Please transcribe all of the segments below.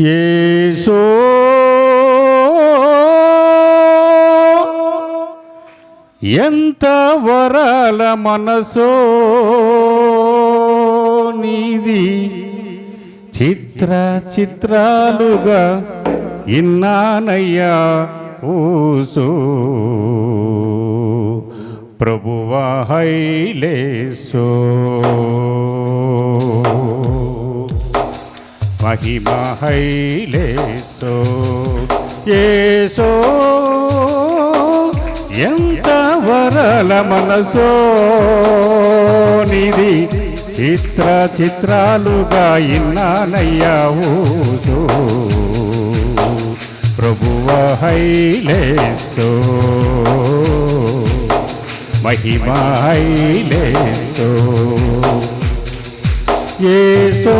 యేసో. ఎంత వరాల మనసో నీది. చిత్ర చిత్రాలుగా ఇన్నానయ్యా ఊసో. ప్రభువా హైలేసో. మహిమా హైలేసో ఏసో ఎంత వరల మనసో. నిధి చిత్ర చిత్రాలుగా ఇన్నానయ్యా ఊసో. ప్రభువ హైలేసో మహిమా హైలేసో ఏసో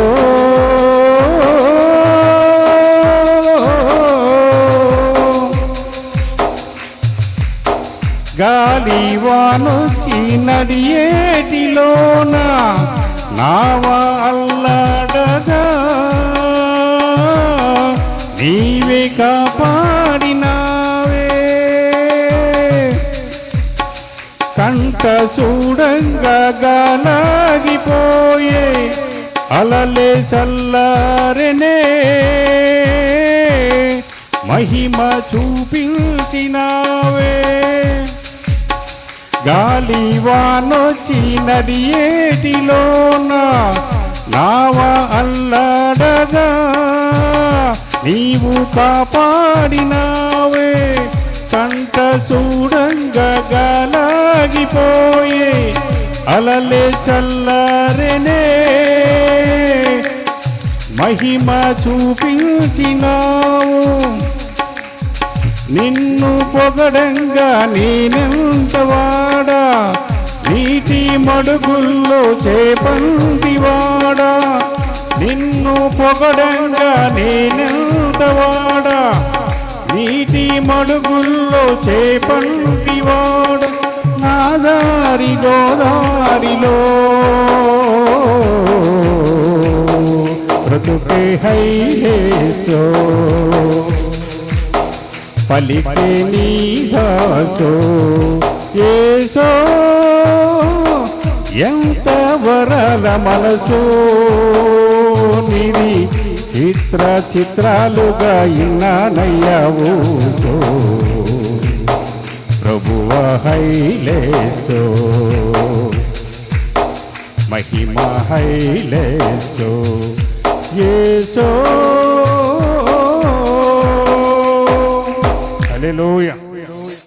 గాలి వానొచ్చి ఏటిలోన నావా అల్లాడగా. నీవే కాపాడినావే. కంట చూడంగా గాలాగిపోయే అలలే చల్లారనే. మహిమ చూపించినావే. గాలి వానొచ్చి ఏటిలోన నావ అల్లడగా నీవు కాపాడినావే కంట చూడంగా గాలాగిపోయే అలలే చల్లరనే. మహిమ చూపించినావు నిన్ను పొగడంగా నేనెంతవాడా నీటి మడుగుల్లో చేపంటివాడా నిన్ను పొగడంగా నేనెంతవాడా నీటి మడుగుల్లో చేపంటివాడా నాదారి గోదారిలో. బ్రతుకే హైలేసో పలికే నీ ఏసో ఎంత వరద మనసు నిది చిత్ర చిత్రాలుగా ఇన్నానయ్యావు ప్రభువ హైలేసో. మహిమ హైలేసో. ఏసో Hallelujah.